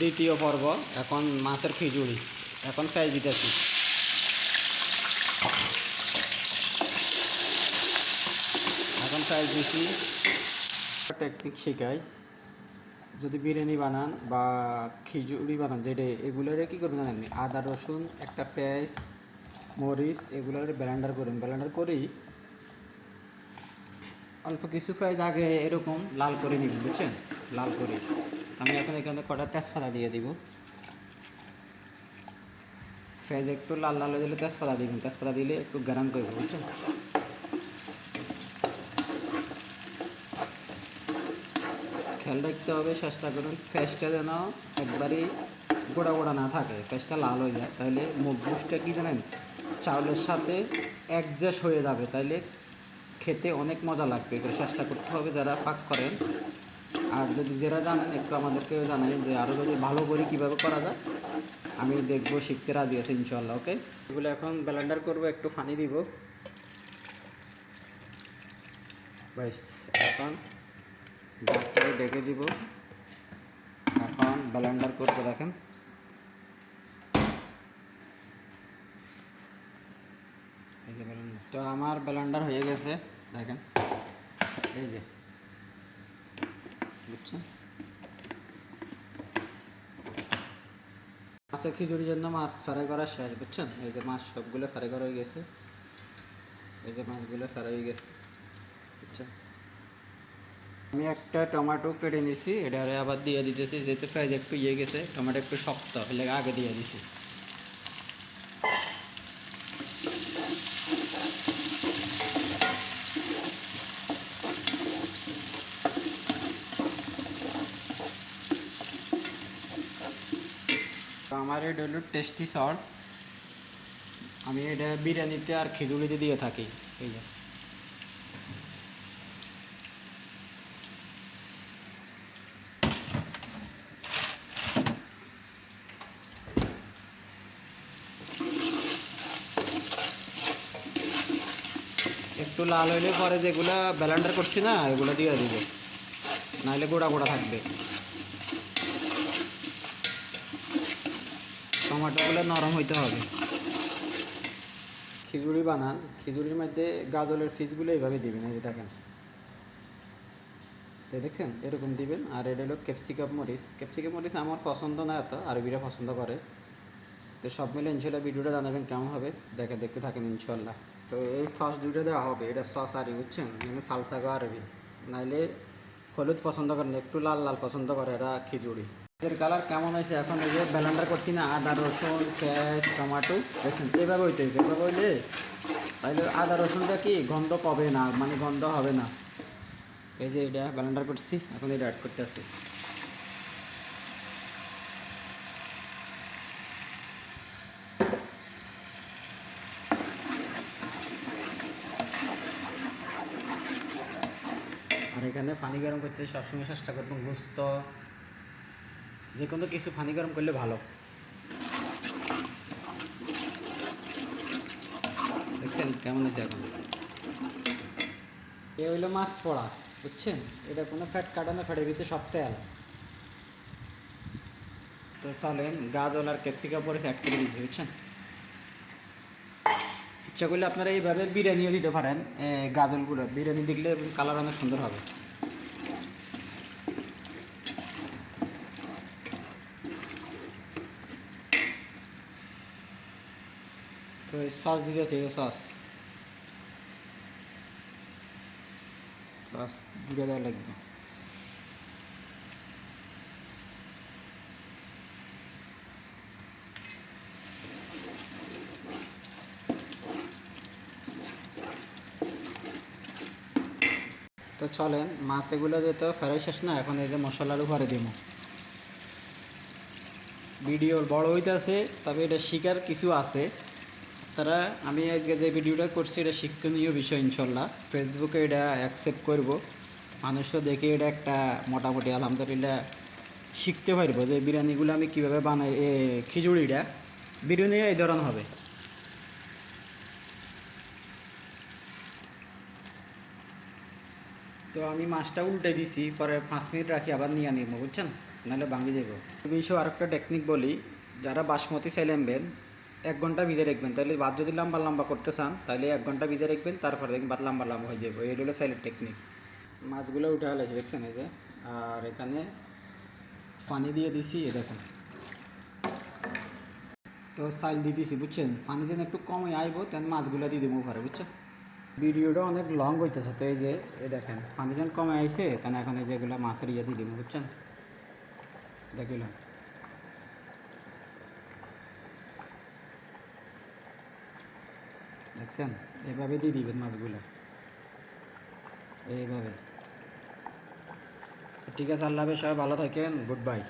দ্বিতীয় পর্ব, এখন মাছের খিচুড়ি। এখন ফ্রাই দিতেছি। এখন ফ্রাই দিছি। টেকনিক শেখাই। যদি বিরিয়ানি বানান বা খিচুড়ি বানান, যেটা এগুলোরে কী করবেন জানেন? আদা, রসুন, একটা পেঁয়াজ, মরিচ, এগুলোর ব্লেন্ডার করুন। ব্লেন্ডার করেই অল্প কিছু পেঁয়াজ আগে এরকম লাল করে নিন বুঝছেন? লাল করে। আমি এখন এখানে কটা তেজপাতা দিয়ে দিব। পেঁয়াজ একটু লাল লাল হয়ে দিলে তেজপাতা দিবেন তেজপাতা দিলে একটু গরম করবে বুঝছেন? খেয়াল রাখতে হবে, চেষ্টা করুন পেঁয়াজটা যেন একবারই গোড়া গোড়া না থাকে পেঁয়াজটা লাল হয়ে যায়। তাহলে মুখবুসটা কি জানেন? চাউলের সাথে অ্যাডজাস্ট হয়ে যাবে। তাইলে খেতে অনেক মজা লাগবে। এটা চেষ্টা করতে হবে যারা পাক করেন। আর যদি যারা জানেন, একটু আমাদেরকেও জানাই যে আরও যদি ভালো করে কীভাবে করা যায়, আমি দেখব, শিখতে রাজি আছি ইনশাল্লাহ ওকে? এগুলো এখন ব্লেন্ডার করব, একটু পানি দিব। ব্যাস, এখন ডাক্তারে ডেকে দিব। এখন ব্লেন্ডার করতে দেখেন। তো আমার ব্লেন্ডার হয়ে গেছে, দেখেন। এই যে। বুঝছেন মাছের খিচুড়ির জন্য মাছ ফ্রাই করা শেষ, বুঝছেন? এই যে মাছ সবগুলো ফ্রাই করা হয়ে গেছে। এই যে মাছগুলো ফ্রাই হয়ে গেছে, বুঝছেন? আমি একটা টমেটো কেটে নিছি এটা আবার দিয়ে দিতেছি, যেহেতু প্রাইস একটু ইয়ে গেছে, টমেটো একটু শক্ত হলে আগে দিয়ে দিছি। আমার এটা হলো টেস্টি সল্ট আমি এটা বিরিয়ানিতে আর খিচুড়িতে দিয়ে থাকি, এই যে। একটু লাল হইলে পরে যেগুলো ব্লেন্ডার করছি না, এগুলো দিয়ে দিব। নাহলে গোড়া গোড়া থাকবে। টমাটোগুলো নরম হইতে হবে। খিচুড়ি বানান। খিচুড়ির মধ্যে গাজলের ফিসগুলো এইভাবে দিবেন, এই দেখেন। তো দেখছেন? এরকম দিবেন। আর এটা হলো ক্যাপসিকাম মরিচ। ক্যাপসিকাম মরিচ আমার পছন্দ না এত আরবিরা পছন্দ করে। তো সব মিলে ইনশাল্লাহ ভিডিওটা জানাবেন কেমন হবে। দেখে দেখতে থাকেন ইনশাল্লাহ তো এই সস দুটো দেওয়া হবে। এটা সস আরবি, বুঝছেন? এখানে সালসা গো আরবি। নাইলে হলুদ পছন্দ করেন, একটু লাল লাল পছন্দ করে এটা খিচুড়ি। এর কালার কেমন হয়েছে? এখন এই যে ব্লেন্ডার করছি না, আদা, রসুন, পেঁয়াজ, টমাটো দেখছেন এভাবে হইতে হইতে, এভাবে হইলে তাহলে আদা, রসুনটা কি গন্ধ পাবে না মানে গন্ধ হবে না। এই যে এটা ব্লেন্ডার করছি, এখন এটা অ্যাড করতে আসি আর এখানে পানি গরম করতে সবসময় চেষ্টা করবেন গুস্ত যে কোনো কিছু পানি গরম করলে ভালো। দেখছেন কেমন আছে এখন? এ হইল মাছ পড়া, বুঝছেন? এটা কোনো ফ্যাট কাটানো ফ্যাটের ভিতরে সব তেল। তো চলেন গাজল আর ক্যাপসিকাম পরে অ্যাড করে দিচ্ছি, বুঝছেন? ইচ্ছা করলে আপনারা এইভাবে বিরিয়ানিও দিতে পারেন গাজলগুলো বিরিয়ানি দেখলে কালার অনেক সুন্দর হবে। তো সস দিতেছে এই সস সস দিয়ে দেওয়া লাগবে। তো চলেন, মাছ এগুলো যেতে ফেরাই শেষ না, এখন এই যে মশলার উপরে দিব। ভিডিও বড় হইতেছে, তবে এটা শিকার কিছু আছে। তারা, আমি আজকে যে ভিডিওটা করছি, এটা শিক্ষণীয় বিষয়, ইনশাল্লাহ। ফেসবুকে এটা অ্যাকসেপ্ট করব। মানুষও দেখে এটা একটা মোটামুটি আলহামদুলিল্লাহ শিখতে পারব যে বিরিয়ানিগুলো আমি কীভাবে বানাই, এ, খিচুড়িটা। বিরিয়ানি এই ধরনের হবে। তো আমি মাছটা উল্টে দিছি, পরে পাঁচ মিনিট রাখি, আবার নিয়ে নিব বুঝছেন? নাহলে ভাঙি দেবো বিষয় আরেকটা টেকনিক বলি, যারা বাসমতি চাইলে আনবেন এক ঘণ্টা ভিজে রাখবেন। তাহলে ভাত যদি লম্বা লম্বা করতে চান, তাহলে এক ঘণ্টা ভিজে রাখবেন, তারপরে দেখবেন ভাত লম্বা লম্বা হয়ে যাবে। এটা হলো সাইলের টেকনিক মাছগুলো উঠে হালাইছি দেখছেন এই যে? আর এখানে পানি দিয়ে দিছি এ দেখুন। তো সাইল দিয়ে দিছি, বুঝছেন? পানি যেন একটু কমে আইব, তেন মাছগুলো দিয়ে দেবো ঘরে বুঝছ ভিডিওটা অনেক লং হইতেছে, তো এই যে এ দেখেন, পানি যেন কমে আইছে, তেন এখন এই যেগুলো মাছের ইয়ে দিয়ে দেবো, বুঝছেন? দেখিলাম দেখছেন? এভাবে দিয়ে দিবেন মাছগুলো। এইভাবে। ঠিক আছে আল্লাহ সবাই ভালো থাকেন। Good bye.